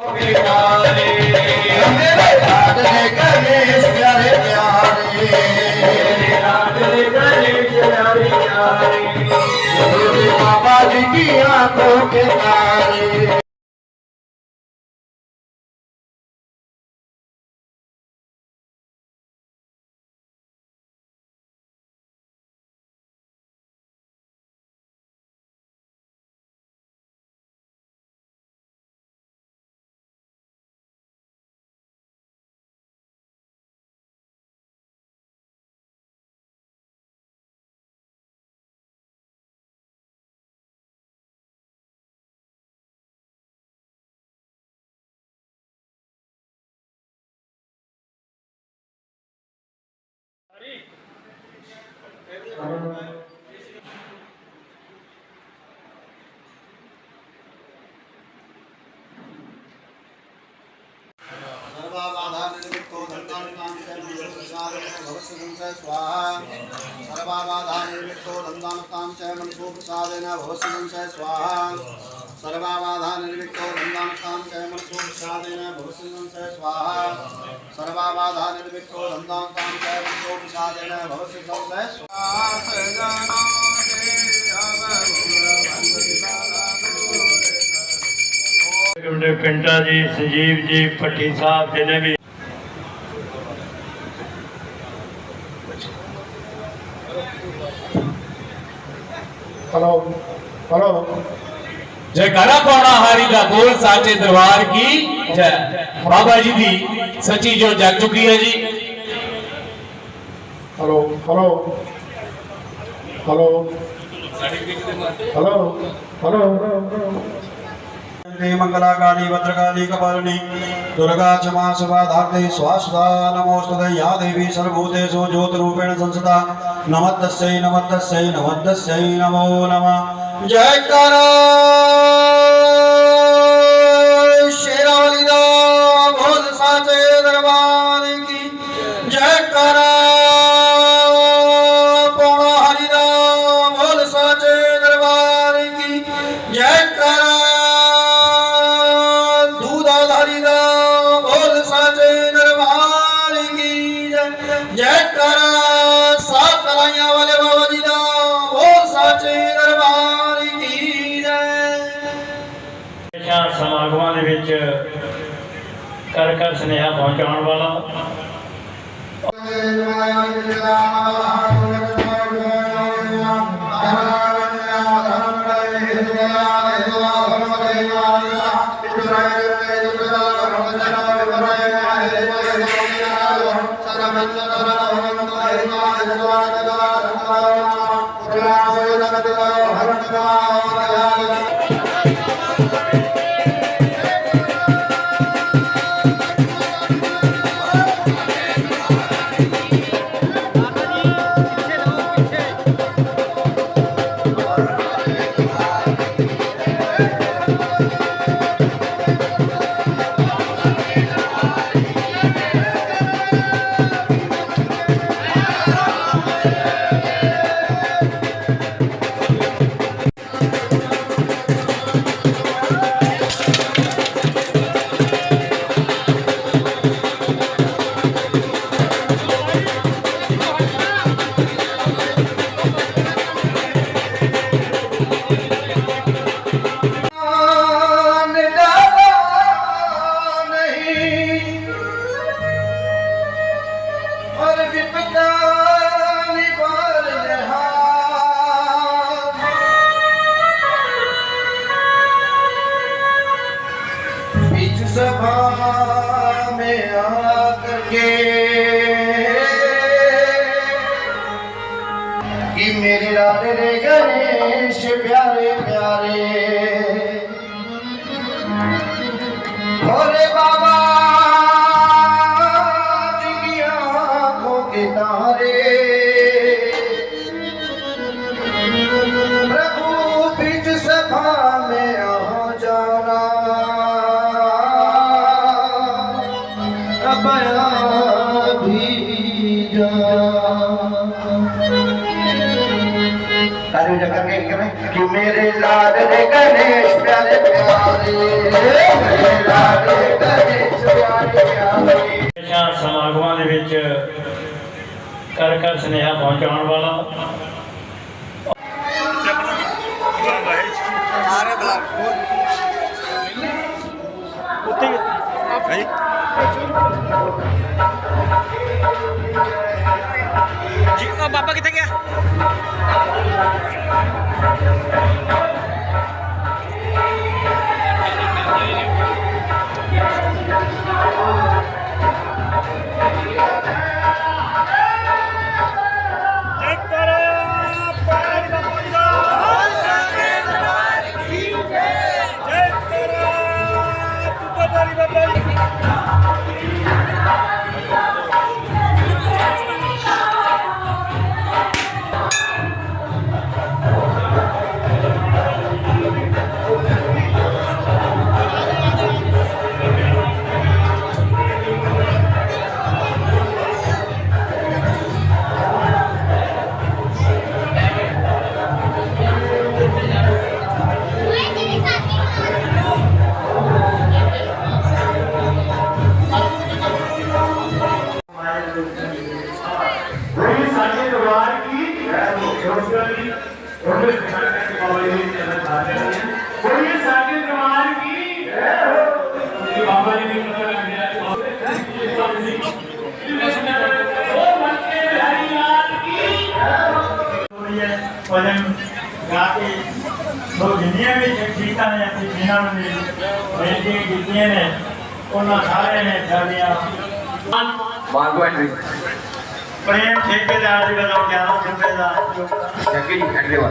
मे करी कीअ तोखे सर्वाबाधानिर्विक्तो धन्तानुकांक्षे स्वाहा सर्वाबाधानिर्विक्तो धन्तानुकांक्षे मनसो प्रसादेन भवस्यंसे स्वाहा सर्वाबाधानिर्विक्तो धन्तानुकांक्षे मनसो प्रसादेन भवस्यंसे स्वाहा सर्वाबाधानिर्विक्तो धन्तानुकांक्षे मनसो प्रसादेन भवस्यंसे स्वाहा ਕਮੇਟੀ ਪਿੰਟਾ ਜੀ ਸੰਜੀਵ ਜੀ ਭੱਟੀ ਸਾਹਿਬ ਜਿਹਨੇ ਵੀ ਹਲੋ ਹਲੋ ਜੈਕਾਰਾ ਪਾਉਣਾ ਹਾਰੀ ਦਾ ਬੋਲ ਸਾਚੇ ਦਰਬਾਰ ਕੀ ਜੈ? ਬਾਬਾ ਜੀ ਦੀ ਸੱਚੀ ਜੋ ਜਗ ਚੁੱਕੀ ਹੈ ਜੀ। Hello hello hello hello hello Shri మంగళాకాళి Bhadrakali కపాలిని Durga క్షమా శుభాధార్తే స్వాసుదా నమోస్తుతే యా దేవి సర్వభూతేషు జ్యోతిరూపేణ సంసదా నమద్దస్యై నమద్దస్యై నమద్దస్యై నమో నమ జయకారా ਜੈਕਾਰ ਸਾਤ ਤਲਾਈਆਂ ਵਾਲੇ ਬਾਬਾ ਜੀ ਦਾ ਉਹ ਸੱਚੇ ਦਰਬਾਰ ਕੀ ਜੈ ਸ਼ਾਨ ਸਮਾਗਮਾਂ ਦੇ ਵਿੱਚ ਕਰ ਕਰ ਸੁਨੇਹਾ ਪਹੁੰਚਾਉਣ ਵਾਲਾ। ਜੈ ਮਾਇਆ ਜਨਾਬ हर Sabha. ਤਾਰੇ ਚੱਕਰ ਕੇ ਕਿਵੇਂ ਕਿ ਮੇਰੇ ਲਾਲ ਦੇ ਗਣੇਸ਼ ਪਿਆਰੇ ਪਿਆਰੇ। ਮੇਰੇ ਲਾਲ ਦੇ ਗਣੇਸ਼ ਪਿਆਰੇ ਪਿਆਰੇ। ਜਾਂ ਸਮਾਗਮਾਂ ਦੇ ਵਿੱਚ ਕਰ ਕਰ ਸੁਨੇਹਾ ਪਹੁੰਚਾਉਣ ਵਾਲਾ। ਉੱਤੇ ਹੈ ਜੀ ਬਾਬਾ ਕਿੱਥੇ ਗਿਆ? Thank you. ਭਜਨ ਗਾ ਕੇ ਸੋ ਜਿੰਨੀਆਂ ਵੀ ਸ਼ਖਸੀਅਤਾਂ ਨੇ ਆਪਣੀ ਜਿਨ੍ਹਾਂ ਨੂੰ ਵੀ ਬੇਨਤੀਆਂ ਕੀਤੀਆਂ ਨੇ ਉਹਨਾਂ ਸਾਰਿਆਂ ਨੇ ਸਾਡੀਆਂ ਐਂਟਰੀ ਪ੍ਰੇਮ ਠੇਕੇਦਾਰ ਦੀ ਵੱਲੋਂ ਗਿਆਨ ਜ਼ਿੰਮੇਦਾਰ ਜੱਗੀ ਜੀ ਖੜਦੇ ਵਾ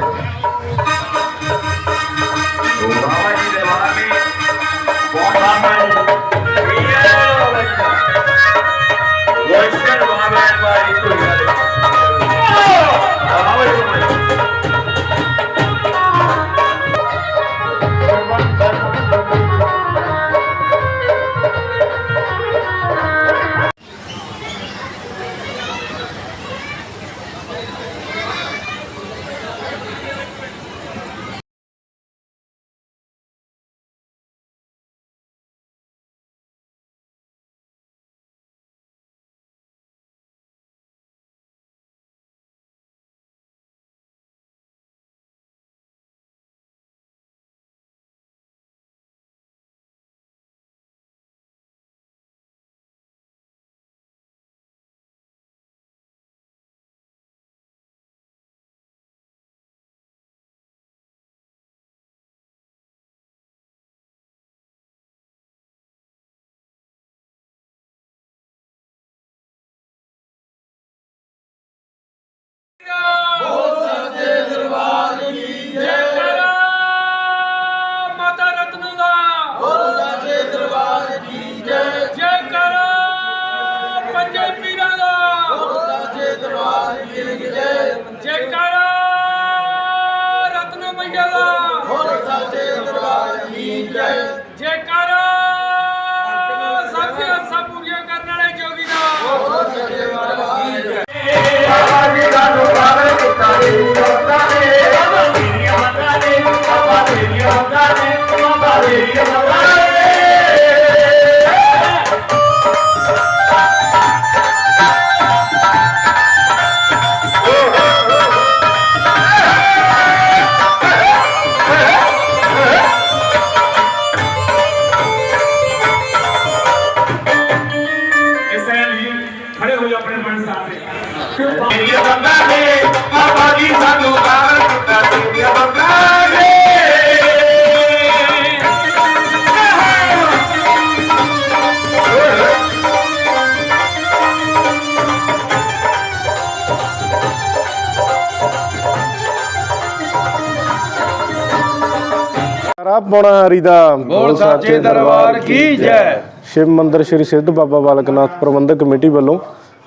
ਰਾਬ ਪੌਣਾ ਹਰੀ ਦਾ ਬੋਲ ਸਾਚੇ ਦਰਬਾਰ ਕੀ ਜੈ? ਸ਼ਿਵ ਮੰਦਿਰ ਸ੍ਰੀ ਸਿੱਧ ਬਾਬਾ ਬਾਲਕਨਾਥ ਪ੍ਰਬੰਧਕ ਕਮੇਟੀ ਵੱਲੋਂ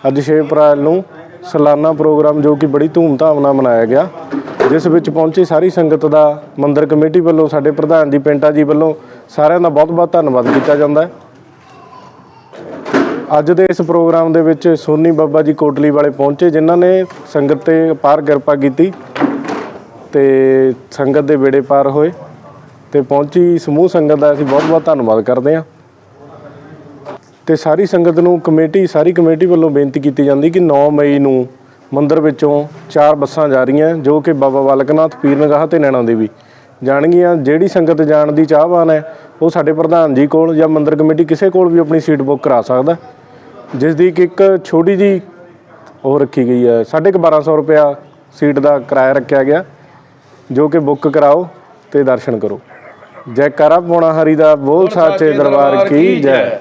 ਅੱਜ 6 ਅਪ੍ਰੈਲ ਨੂੰ ਸਾਲਾਨਾ ਪ੍ਰੋਗਰਾਮ ਜੋ ਕਿ ਬੜੀ ਧੂਮਧਾਮ ਨਾਲ ਮਨਾਇਆ ਗਿਆ ਜਿਸ ਵਿੱਚ ਪਹੁੰਚੀ ਸਾਰੀ ਸੰਗਤ ਦਾ ਮੰਦਿਰ ਕਮੇਟੀ ਵੱਲੋਂ ਸਾਡੇ ਪ੍ਰਧਾਨ ਜੀ ਪਿੰਟਾ ਜੀ ਵੱਲੋਂ ਸਾਰਿਆਂ ਦਾ ਬਹੁਤ-ਬਹੁਤ ਧੰਨਵਾਦ ਕੀਤਾ ਜਾਂਦਾ ਹੈ। ਅੱਜ ਦੇ ਇਸ ਪ੍ਰੋਗਰਾਮ ਦੇ ਵਿੱਚ ਸੋਨੀ ਬਾਬਾ ਜੀ ਕੋਟਲੀ ਵਾਲੇ ਪਹੁੰਚੇ ਜਿਨ੍ਹਾਂ ਨੇ ਸੰਗਤ ਤੇ ਅਪਾਰ ਕਿਰਪਾ ਕੀਤੀ ਤੇ ਸੰਗਤ ਦੇ ਬੇੜੇ ਪਾਰ ਹੋਏ। ਤੇ ਪਹੁੰਚੀ ਸਮੂਹ ਸੰਗਤ ਦਾ ਅਸੀਂ ਬਹੁਤ ਬਹੁਤ ਧੰਨਵਾਦ ਕਰਦੇ ਹਾਂ। ਤੇ ਸਾਰੀ ਸੰਗਤ ਨੂੰ ਕਮੇਟੀ, ਸਾਰੀ ਕਮੇਟੀ ਵੱਲੋਂ ਬੇਨਤੀ ਕੀਤੀ ਜਾਂਦੀ ਕਿ 9 ਮਈ ਨੂੰ ਮੰਦਰ ਵਿੱਚੋਂ ਚਾਰ ਬੱਸਾਂ ਜਾ ਰਹੀਆਂ, ਜੋ ਕਿ ਬਾਬਾ ਬਾਲਕਨਾਥ, ਪੀਰ ਨਿਗਾਹ ਤੇ ਨੈਣਾ ਦੇਵੀ ਜਾਣਗੀਆਂ। ਜਿਹੜੀ ਸੰਗਤ ਜਾਣ ਦੀ ਚਾਹਵਾਨ ਹੈ, ਉਹ ਸਾਡੇ ਪ੍ਰਧਾਨ ਜੀ ਕੋਲ ਜਾਂ ਮੰਦਰ ਕਮੇਟੀ ਕਿਸੇ ਕੋਲ ਵੀ ਆਪਣੀ ਸੀਟ ਬੁੱਕ ਕਰਾ ਸਕਦਾ। ਜਿਸ ਦੀ ਕਿ ਇੱਕ ਛੋਟੀ ਜੀ ਉਹ ਰੱਖੀ ਗਈ ਹੈ 1250 ਰੁਪਇਆ ਸੀਟ ਦਾ ਕਿਰਾਇਆ ਰੱਖਿਆ ਗਿਆ, ਜੋ ਕਿ ਬੁੱਕ ਕਰਾਓ ਤੇ ਦਰਸ਼ਨ ਕਰੋ। ਜੈਕਾਰਾ ਪੋਣਾ ਹਰੀ ਦਾ ਬੋਲ ਸਾਚੇ ਦਰਬਾਰ ਕੀ ਜੈ।